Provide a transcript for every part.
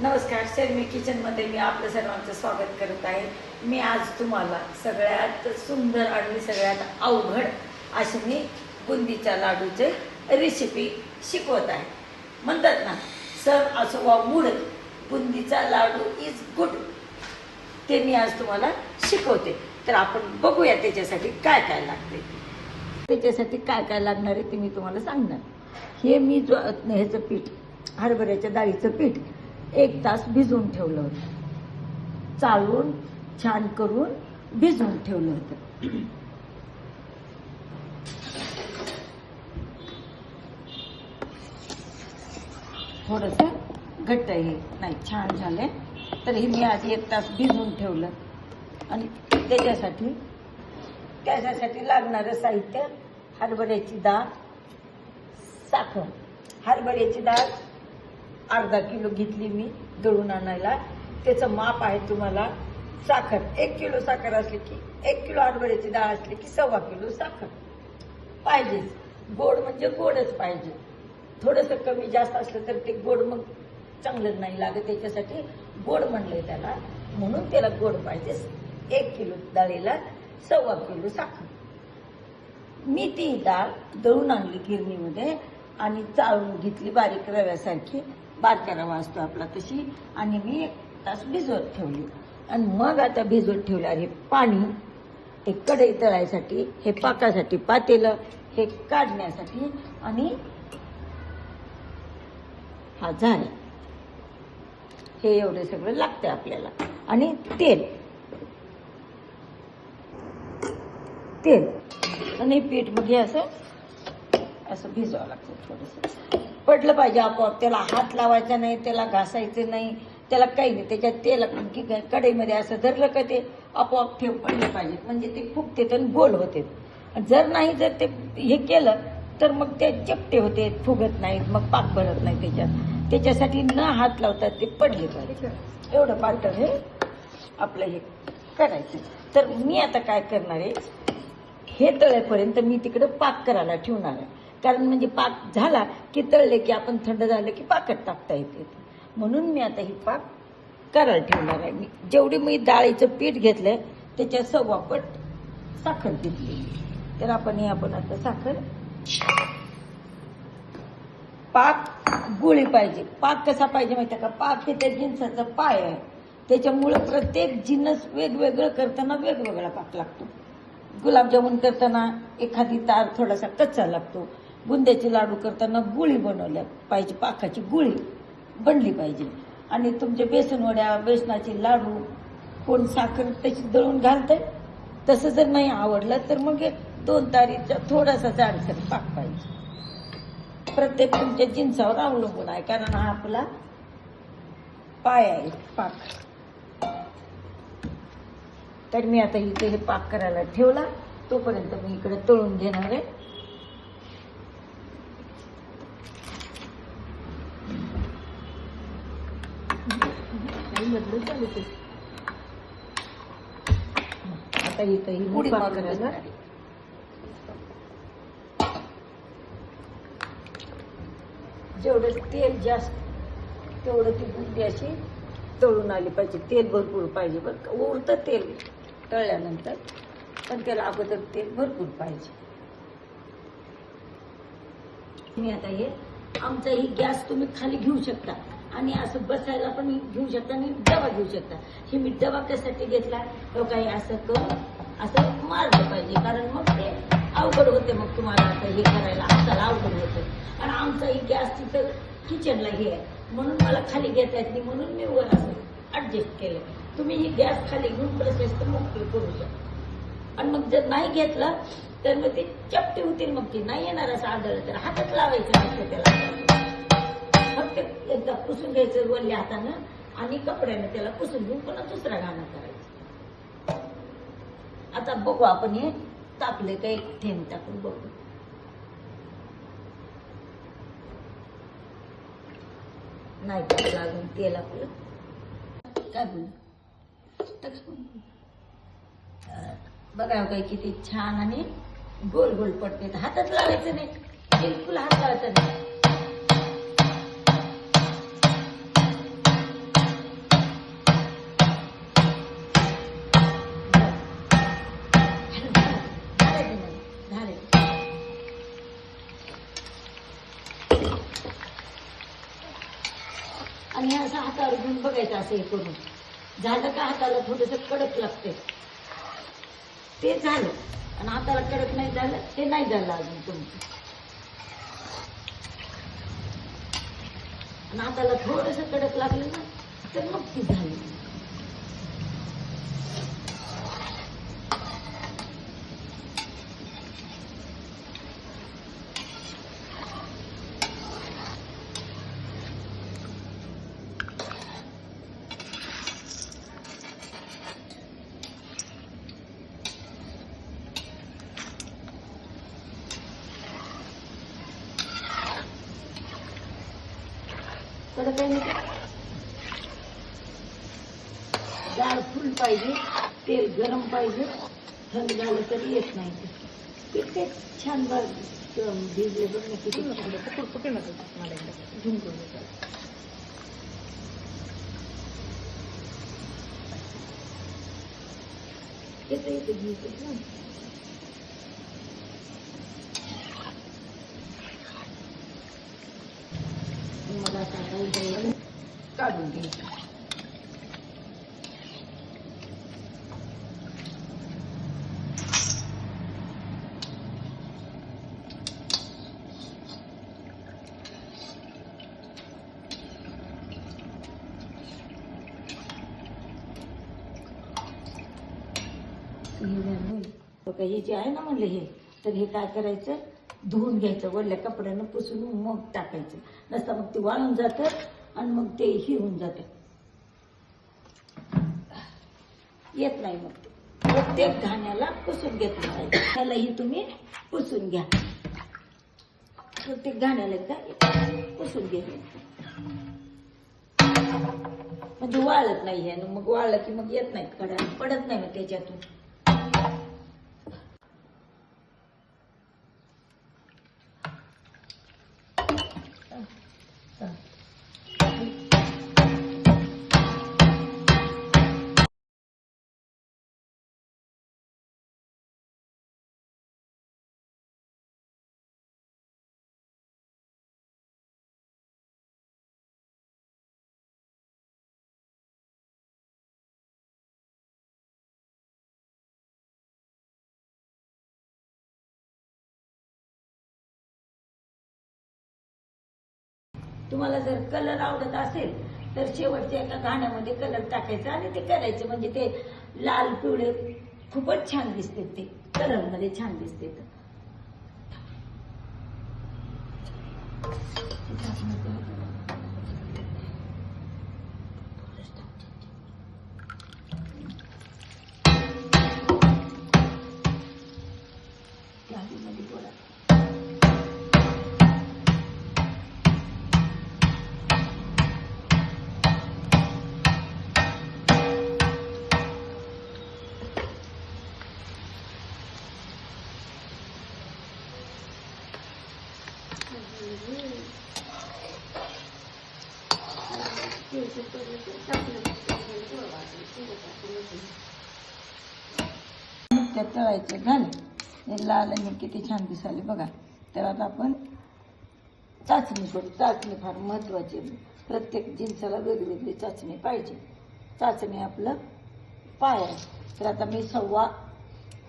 नमस्कार शर्मी किचनमध्ये मी आपलं सर्वांचं स्वागत करत आहे. मी आज तुम्हाला सगळ्यात सुंदर आणि सगळ्यात अवघड अशी मी बुंदीच्या लाडूचे रेसिपी शिकवत आहे. म्हणतात ना सण असो वा मूड बुंदीचा लाडू इज गुड ते मी आज तुम्हाला शिकवते. तर आपण बघूया त्याच्यासाठी काय काय लागते. त्याच्यासाठी काय काय लागणार आहे ते मी तुम्हाला सांगणार. हे मी जो ह्याचं पीठ हरभऱ्याच्या डाळीचं पीठ एक तास भिजवून ठेवलं होतं. चालून छान करून भिजवून ठेवलं होतं. थोडंसं घट्ट हे नाही छान झालंय. तर हे मी आधी एक तास भिजून ठेवलं. आणि त्याच्यासाठी त्याच्यासाठी लागणारं साहित्य हरभऱ्याची डाळ साखर. हरभऱ्याची डाळ अर्धा किलो घेतली मी दळून आणायला. त्याचं माप आहे तुम्हाला साखर. एक किलो साखर असली की एक किलो हरभऱ्याची डाळ असली की सव्वा किलो साखर. पाहिजेच. गोड म्हणजे गोडच पाहिजे. थोडंसं कमी जास्त असलं तर ते गोड मग चांगलं नाही लागत त्याच्यासाठी. गोड म्हणलंय त्याला. म्हणून त्याला गोड पाहिजे. एक किलो डाळीला सव्वा किलो साखर. मी ती डाळ दळून आणली गिरणीमध्ये आणि चाळून घेतली बारीक रव्यासारखी. बारका असतो आपला तशी. आणि मी एक तास भिजवत ठेवली. आणि मग आता भिजवत ठेवल्यावर हे पाणी हे कढई तळायसाठी हे पाकासाठी पातेलं हे काढण्यासाठी आणि हा झाला हे एवढं सगळं लागतं आपल्याला. आणि तेल. तेल. आणि पीठ मग हे असं असं भिजवावं लागतं थोडंसं. पडलं पाहिजे आपोआप. त्याला हात लावायचा नाही त्याला घासायचं नाही त्याला काही नाही. त्याच्यात तेल की कढईमध्ये असं धरलं का ते आपोआप ठेव पडले पाहिजे म्हणजे ते फुगते आणि गोल होते जर नाही जर ते हे केलं तर मग ते चपटे होते फुगत नाहीत मग पाक भरत नाही त्याच्यात. त्याच्यासाठी न हात लावता ते पडले पाहिजे एवढं पातळ हे आपलं हे करायचं. तर मी आता काय करणार आहे? हे तळेपर्यंत मी तिकडं पाक करायला ठेवणार आहे. कारण म्हणजे पाक झाला की तळले की आपण थंड झालं की पाकात टाकता येते. म्हणून मी आता ही पाक करायला ठेवणार आहे. मी जेवढी मी डाळीचं पीठ घेतलंय त्याच्या सव्वा साखर घेतली. तर आपण हे आपण आता साखर पाक गुळी पाहिजे. पाक कसा पाहिजे माहिती का? पाक हे त्या जिन्साचा पाय आहे. त्याच्यामुळं प्रत्येक जिन्नस वेगवेगळं करताना वेगवेगळा पाक लागतो. गुलाबजामुन करताना एखादी तार थोडासा कच्चा लागतो. बुंद्याचे लाडू करताना गुळी बनवल्या पाहिजे पाकाची गुळी बनली पाहिजे. आणि तुमच्या बेसनवड्या बेसनाचे लाडू कोण साखर त्याची दळून घालतंय? तसं जर नाही आवडलं तर मग एक दोन तारीचा थोडासा जाडसर पाक पाहिजे. प्रत्येक तुमच्या जिन्सावर अवलंबून आहे कारण हा आपला पाय आहे पाक. तर मी आता इथे हे पाक करायला ठेवला. तोपर्यंत मी इकडे तळून घेणार आहे. आता इथं ही उडी पाक मारून करायला. जेवढं तेल जास्त तेवढं ती बुंदी अशी तळून आली पाहिजे. तेल भरपूर पाहिजे. बरं उरतं तेल तळल्यानंतर पण त्याला अगोदर तेल भरपूर पाहिजे. मी आता हे आमचा ही गॅस तुम्ही खाली घेऊ शकता. आणि असं बसायला पण घेऊ शकता आणि डबा घेऊ शकता. हे मी डबा कशासाठी घेतला? तो काही असं करून असं मारलं पाहिजे. कारण मग ते अवघड होते. मग तुम्हाला आता हे करायला हाताला अवघड होतं. आणि आमचा ही गॅस तिथं किचनला हे आहे. म्हणून मला खाली घेता येत नाही. म्हणून मी वर असं ऍडजस्ट केलं. तुम्ही ही गॅस खाली घेऊन प्रशस्त मोकळी करू शकता. आणि मग जर नाही घेतलं तर मग ते चपटे होतील. मग ते नाही येणार असं आढळलं तर हातात लावायचं नसतं त्याला? एकदा पुसून घ्यायचं वरल्या हातानं आणि कपड्याने त्याला पुसून घेऊन पुन्हा दुसरा गाणं करायचं. आता बघू आपण हे तापले का एक थेंब टाकून बघू. नाही टाकलं अजून तेल आपलं. काय बोल? बघा. हो काही काय किती छान आणि गोल गोल पडते हातात लावायचं नाही. बिलकुल हात लावायचं नाही. आणि हे असं हातावर घेऊन बघायचं असं हे करून. झालं का हाताला थोडस कडक लागते ते झालं. आणि हाताला कडक नाही झालं ते नाही झालं अजून तुमचं. आणि हाताला थोडस कडक लागलं ना तर मग ती झाली. कडक आहे ना ते? डाळ फुल पाहिजे तेल गरम पाहिजे थंड झालं तरी येत नाही ते. ते छान भिजले बघ ना किती छान. येतं येतं भिजत ना मग आता काही काही काढून घ्यायचं हे हे जे आहे ना म्हणले हे तर हे काय करायचं? धुवून घ्यायचं वरल्या कपड्यानं पुसून मग टाकायचं. नसता मग ते वाळून जातं आणि मग ते हिरून होऊन जातं. येत नाही मग ते. प्रत्येक घाण्याला पुसून घेत नाही त्यालाही तुम्ही पुसून घ्या. प्रत्येक घाण्याला एकदा पुसून घ्या. म्हणजे वाळत नाही आहे मग वाळलं की मग येत नाही. कडा पडत नाही मग त्याच्यातून. तुम्हाला जर कलर आवडत असेल तर शेवटच्या एका गाण्यामध्ये कलर टाकायचा आणि ते करायचे. म्हणजे ते लाल पिवळे खूपच छान दिसते ते. कलरमध्ये छान दिसते ते तळायचे झाले हे लाल आणि किती छान दिसाले बघा. तर आता आपण चाचणी करू. चाचणी फार महत्वाची आहे. प्रत्येक जिन्साला वेगवेगळी चाचणी पाहिजे. चाचणी आपलं पाय आहे तर आता मी सव्वा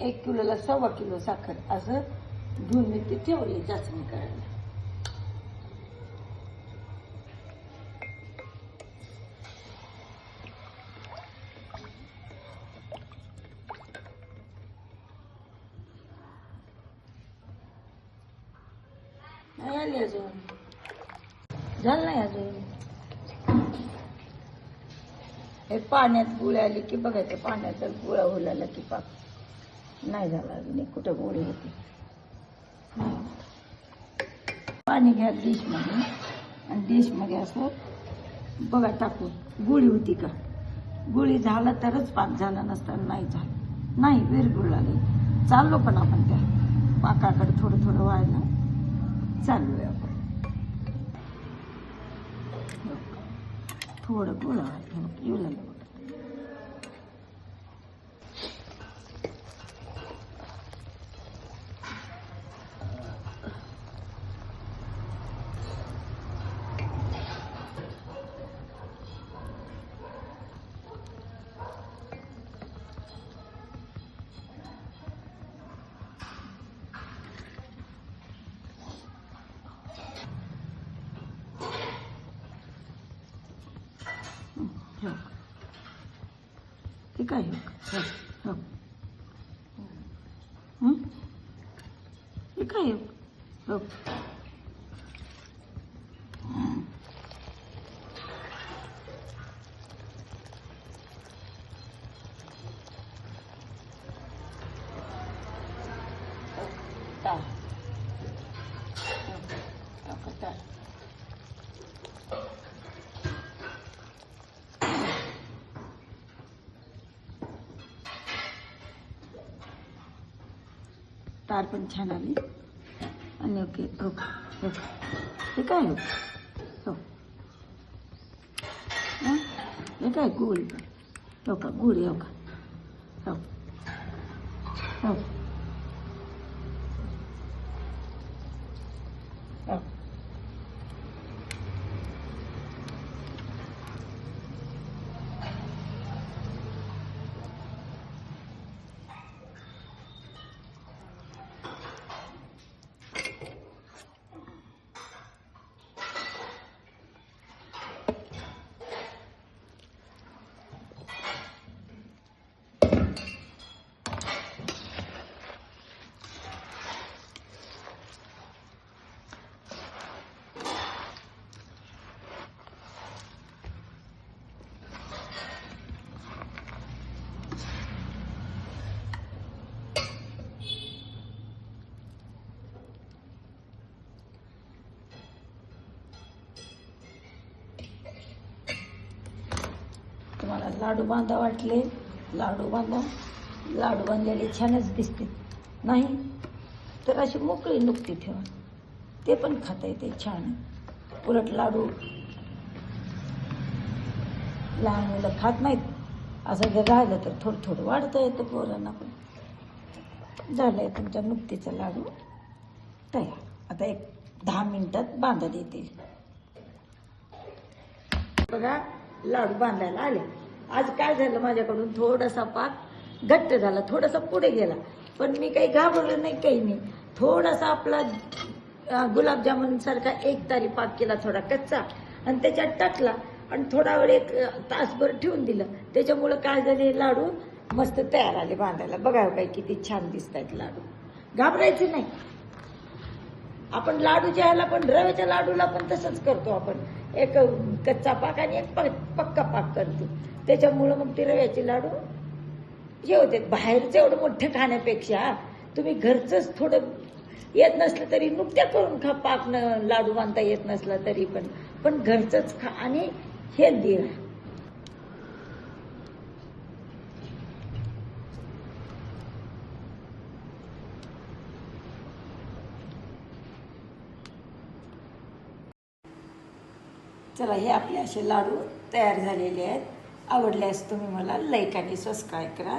एक किलोला सव्वा किलो साखर असं घेऊन मी ती ठेवली चाचणी करायला. हे पाण्यात गुळ आली की बघायचं पाण्यात जर गुळा उलाला की पाक. नाही झाला अजून एक कुठं गोळी होती पाणी घ्या डिशमध्ये आणि डिशमध्ये असं बघा टाकू. गुळी होती का? गुळी झालं तरच पाक झाला नसताना नाही झालं. नाही विरगुळ लागली चाललो पण आपण त्या पाकाकडे थोडं थोडं व्हायला चालू आहे आपण. थोडं गोळा येऊ लागलं बघा. काय हो हो हं? हे काय हो हो हं. Ta. Ako ta. तार पण छान आली आणि ओके ओके ओके हे काय हो हो हं? हे काय गुळ हो का गुळ लाडू बांधा वाटले. लाडू बांधा. लाडू बांधलेले छानच दिसते. नाही? तर अशी मोकळी नुकती ठेवा. ते पण खाता येते छान. उलट लाडू लहान मुलं खात नाहीत. असं जर राहिलं तर थोडं थोडं वाढता येतं पोरांना पण. झालंय तुमच्या नुकतीचा लाडू. तयार. आता एक दहा मिनिटात बांधा येतील बघा लाडू बांधायला आले. आज काय झालं माझ्याकडून? थोडासा पाक घट्ट झाला थोडासा पुढे गेला. पण मी काही घाबरलो नाही काही नाही थोडासा आपला गुलाबजामुन सारखा एक तारी पाक केला थोडा कच्चा. आणि त्याच्यात टाकला. आणि थोडा वेळ एक तासभर ठेवून दिलं. त्याच्यामुळं काय झाले लाडू? मस्त तयार आले बांधायला. बघा हो काय किती छान दिसत आहेत लाडू. घाबरायचे नाही. आपण लाडूच्या ह्याला पण रव्याच्या लाडूला पण तसंच करतो आपण. एक कच्चा पाक आणि एक प- पक्का पाक करतो. त्याच्यामुळं मग ते रव्याचे लाडू जेवते बाहेरचं एवढं मोठं खाण्यापेक्षा तुम्ही घरचंच थोडं येत नसलं तरी नुकत्या करून खा पाक न लाडू बांधता येत नसला तरी पण. पण घरचंच खा आणि हेल्दी राहा चला हे आपले असे लाडू तयार झालेले आहेत. आवडल्यास तुम्ही मला. लाईक आणि सबस्क्राईब करा.